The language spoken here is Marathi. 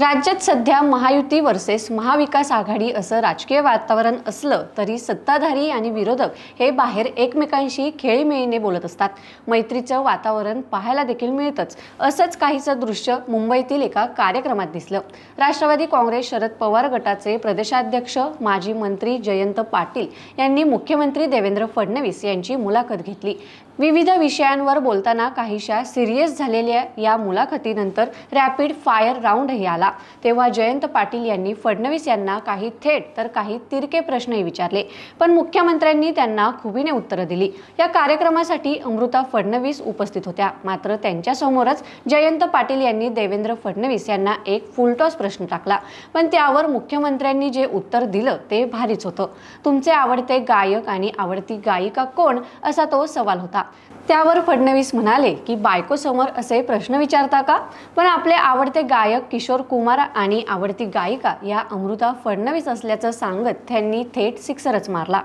राज्यात सध्या महायुती वर्सेस महाविकास आघाडी असं राजकीय वातावरण असलं तरी सत्ताधारी आणि विरोधक हे बाहेर एकमेकांशी खेळीमेळीने बोलत असतात. मैत्रीचं वातावरण पाहायला देखील मिळतंच. असंच काहीचं दृश्य मुंबईतील एका कार्यक्रमात दिसलं. राष्ट्रवादी काँग्रेस शरद पवार गटाचे प्रदेशाध्यक्ष माजी मंत्री जयंत पाटील यांनी मुख्यमंत्री देवेंद्र फडणवीस यांची मुलाखत घेतली. विविध विषयांवर बोलताना काहीशा सिरियस झालेल्या या मुलाखतीनंतर रॅपिड फायर राऊंडही आला. तेव्हा जयंत पाटील यांनी फडणवीस यांना काही थेट तर काही तिरके प्रश्नही विचारले. पण मुख्यमंत्र्यांनी त्यांना खुबीने उत्तरं दिली. या कार्यक्रमासाठी अमृता फडणवीस उपस्थित होत्या. मात्र त्यांच्यासमोरच जयंत पाटील यांनी देवेंद्र फडणवीस यांना एक फुलटॉस प्रश्न टाकला. पण त्यावर मुख्यमंत्र्यांनी जे उत्तर दिलं ते भारीच होतं. तुमचे आवडते गायक आणि आवडती गायिका कोण? असा तो सवाल होता. त्यावर फडणवीस म्हणाले की बायको समोर असे प्रश्न विचारता का? पण आपले आवडते गायक किशोर कुमार आणि आवडती गायिका या अमृता फडणवीस असल्याचं सांगत त्यांनी थेट सिक्सरच मारला.